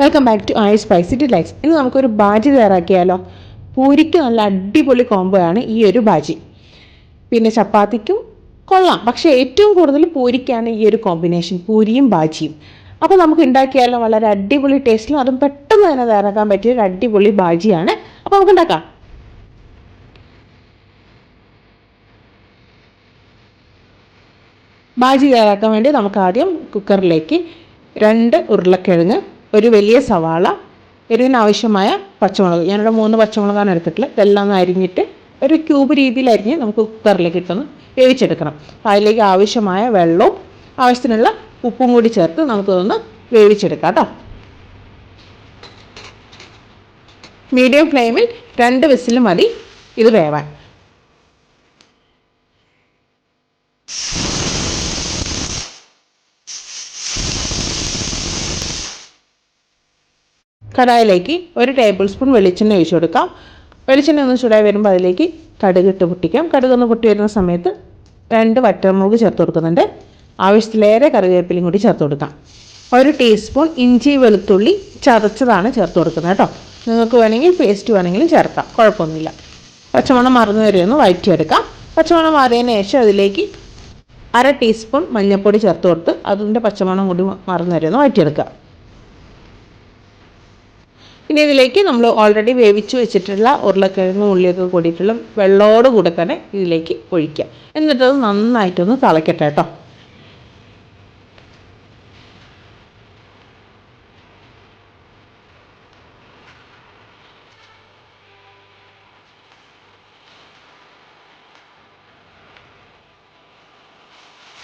Welcome back to I spicy delights ഇന്ന് നമുക്കൊരു ബാജി തയ്യാറാക്കിയാലോ? പൂരിക്ക് നല്ല അടിപൊളി കോംബോ ആണ് ഈ ഒരു ബാജി. പിന്നെ ചപ്പാത്തിക്കും കൊള്ളാം. പക്ഷേ ഏറ്റവും കൂടുതൽ പൂരിക്കാണ് ഈ ഒരു കോമ്പിനേഷൻ പൂരിയും ബാജിയും. അപ്പോൾ നമുക്ക് ഉണ്ടാക്കിയാലോ? വളരെ അടിപൊളി ടേസ്റ്റിലും അതും പെട്ടെന്ന് തന്നെ തയ്യാറാക്കാൻ പറ്റിയ ഒരു അടിപൊളി ബാജിയാണ്. അപ്പോൾ നമുക്ക് ഉണ്ടാക്കാം. ബാജി തയ്യാറാക്കാൻ വേണ്ടി നമുക്ക് ആദ്യം കുക്കറിലേക്ക് രണ്ട് ഉരുളക്കിഴങ്ങ് ഒരു വലിയ സവാള എരിവിന് ആവശ്യമായ പച്ചമുളക്. ഞാനിവിടെ മൂന്ന് പച്ചമുളകാണ് എടുത്തിട്ടുള്ളത്. ഇതെല്ലാം ഒന്ന് അരിഞ്ഞിട്ട് ഒരു ക്യൂബ് രീതിയിൽ അരിഞ്ഞ് നമുക്ക് കുക്കറിലേക്ക് ഇട്ടൊന്ന് വേവിച്ചെടുക്കണം. അതിലേക്ക് ആവശ്യമായ വെള്ളവും ആവശ്യത്തിനുള്ള ഉപ്പും കൂടി ചേർത്ത് നമുക്കതൊന്ന് വേവിച്ചെടുക്കാം കേട്ടോ. മീഡിയം ഫ്ലെയിമിൽ രണ്ട് വിസിൽ മതി ഇത് വേവാൻ. കടായിലേക്ക് ഒരു ടേബിൾ സ്പൂൺ വെളിച്ചെണ്ണ ഒഴിച്ചു കൊടുക്കാം. വെളിച്ചെണ്ണ ഒന്ന് ചൂടായി വരുമ്പോൾ അതിലേക്ക് കടുക് ഇട്ട് പൊട്ടിക്കാം. കടുക് ഒന്ന് പൊട്ടി വരുന്ന സമയത്ത് രണ്ട് വറ്റമുളക് ചേർത്ത് കൊടുക്കുന്നുണ്ട്. ആവശ്യത്തിലേറെ കറിവേപ്പിലയും കൂടി ചേർത്ത് കൊടുക്കാം. ഒരു ടീസ്പൂൺ ഇഞ്ചി വെളുത്തുള്ളി ചതച്ചതാണ് ചേർത്ത് കൊടുക്കുന്നത് കേട്ടോ. നിങ്ങൾക്ക് വേണമെങ്കിൽ പേസ്റ്റ് വേണമെങ്കിലും ചേർക്കാം. കുഴപ്പമൊന്നുമില്ല. പച്ചമണം മറന്നു വരെ ഒന്ന് വഴറ്റിയെടുക്കാം. പച്ചമണം മാറിയതിന് ശേഷം അതിലേക്ക് അര ടീസ്പൂൺ മഞ്ഞൾപ്പൊടി ചേർത്ത് കൊടുത്ത് അതിന്റെ പച്ചമണം കൂടി മറന്നു വരെ ഒന്ന് വഴറ്റിയെടുക്കുക ഇനി ഇതിലേക്ക് നമ്മൾ ഓൾറെഡി വേവിച്ച് വെച്ചിട്ടുള്ള ഉരുളക്കിഴങ്ങും ഉള്ളിയൊക്കെ കൂടിയിട്ടുള്ള വെള്ളത്തോട് കൂടെ തന്നെ ഇതിലേക്ക് ഒഴിക്കുക. എന്നിട്ടത് നന്നായിട്ടൊന്ന് തിളക്കട്ടെ കേട്ടോ.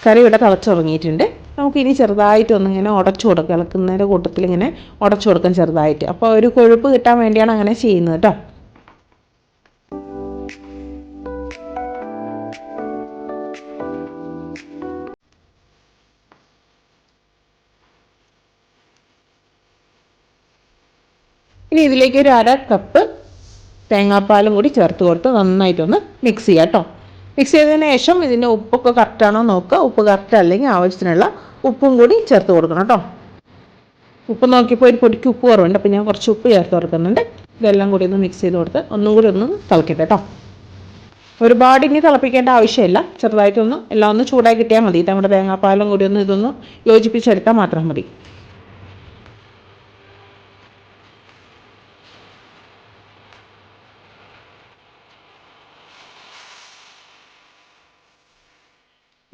കറി ഇവിടെ തിളച്ച് തുടങ്ങിയിട്ടുണ്ട് നമുക്കിനി ചെറുതായിട്ടൊന്നിങ്ങനെ ഉടച്ചു കൊടുക്കുക ഇളക്കുന്നതിന്റെ കൂട്ടത്തിൽ ഇങ്ങനെ ഉടച്ചു കൊടുക്കാം ചെറുതായിട്ട്. അപ്പോൾ ഒരു കൊഴുപ്പ് കിട്ടാൻ വേണ്ടിയാണ് അങ്ങനെ ചെയ്യുന്നത് കേട്ടോ. ഇനി ഇതിലേക്ക് ഒരു അര കപ്പ് തേങ്ങാപ്പാലും കൂടി ചേർത്ത് കൊടുത്ത് നന്നായിട്ടൊന്ന് മിക്സ് ചെയ്യാം കേട്ടോ. മിക്സ് ചെയ്തതിന് ശേഷം ഇതിന്റെ ഉപ്പൊക്കെ കറക്റ്റാണോ നോക്കുക. ഉപ്പ് കറക്റ്റ് അല്ലെങ്കിൽ ആവശ്യത്തിനുള്ള ഉപ്പും കൂടി ചേർത്ത് കൊടുക്കണം കേട്ടോ. ഉപ്പ് നോക്കിയപ്പോൾ ഒരു പൊടിക്ക് ഉപ്പ് കുറവുണ്ട്. അപ്പോൾ ഞാൻ കുറച്ച് ഉപ്പ് ചേർത്ത് കൊടുക്കുന്നുണ്ട്. ഇതെല്ലാം കൂടി ഒന്ന് മിക്സ് ചെയ്ത് കൊടുത്ത് ഒന്നും കൂടി ഒന്ന് തിളക്കട്ടെ കേട്ടോ. ഒരുപാട് ഇനി തിളപ്പിക്കേണ്ട ആവശ്യമില്ല. ചെറുതായിട്ടൊന്ന് എല്ലാം ഒന്ന് ചൂടായി കിട്ടിയാൽ മതി. നമ്മുടെ തേങ്ങാപ്പാലും കൂടി ഒന്ന് ഇതൊന്ന് യോജിപ്പിച്ചെടുത്താൽ മാത്രം മതി.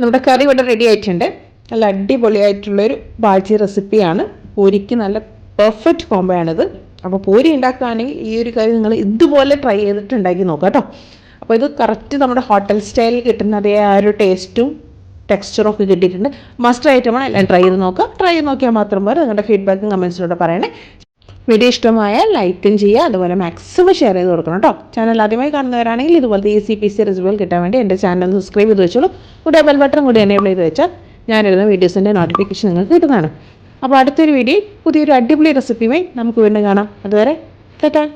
നമ്മുടെ കറി ഇവിടെ റെഡി ആയിട്ടുണ്ട്. നല്ല അടിപൊളിയായിട്ടുള്ളൊരു ബാജി റെസിപ്പിയാണ് പൂരിക്ക് നല്ല പെർഫെക്റ്റ് കോംബോ ആണിത്. അപ്പോൾ പൂരി ഉണ്ടാക്കുകയാണെങ്കിൽ ഈ ഒരു കറി നിങ്ങൾ ഇതുപോലെ ട്രൈ ചെയ്തിട്ട് ഉണ്ടാക്കി നോക്കാം കേട്ടോ. അപ്പോൾ ഇത് കറക്റ്റ് നമ്മുടെ ഹോട്ടൽ സ്റ്റൈലിൽ കിട്ടുന്ന അതേ ആ ഒരു ടേസ്റ്റും ടെക്സ്ചറും ഒക്കെ കിട്ടിയിട്ടുണ്ട്. മസ്റ്റ് ഐറ്റമാണ് എല്ലാം ട്രൈ ചെയ്ത് നോക്കുക ട്രൈ ചെയ്ത് നോക്കിയാൽ മാത്രം പോലെ നിങ്ങളുടെ ഫീഡ്ബാക്കും കമൻസിലൂടെ പറയണേ. വീഡിയോ ഇഷ്ടമായ ലൈക്കും ചെയ്യുക അതുപോലെ മാക്സിമം ഷെയർ ചെയ്ത് കൊടുക്കണം കേട്ടോ. ചാനൽ ആദ്യമായി കാണുന്നവരാണെങ്കിൽ ഇതുപോലത്തെ ഈസി പി സി റെസിപ്പികൾ കിട്ടാൻ വേണ്ടി എന്റെ ചാനൽ സബ്സ്ക്രൈബ് ചെയ്ത് വെച്ചോളൂ. കൂടെ ബെൽ ബട്ടൺ കൂടി എനേബിൾ ചെയ്ത് വെച്ചാൽ ഞാനിടുന്ന വീഡിയോസിന്റെ നോട്ടിഫിക്കേഷൻ നിങ്ങൾക്ക് കിട്ടുന്നതാണ്. അപ്പോൾ അടുത്തൊരു വീഡിയോ പുതിയൊരു അടിപൊളി റെസിപ്പിയുമായി നമുക്ക് വീണ്ടും കാണാം. അതുവരെ തെറ്റാൻ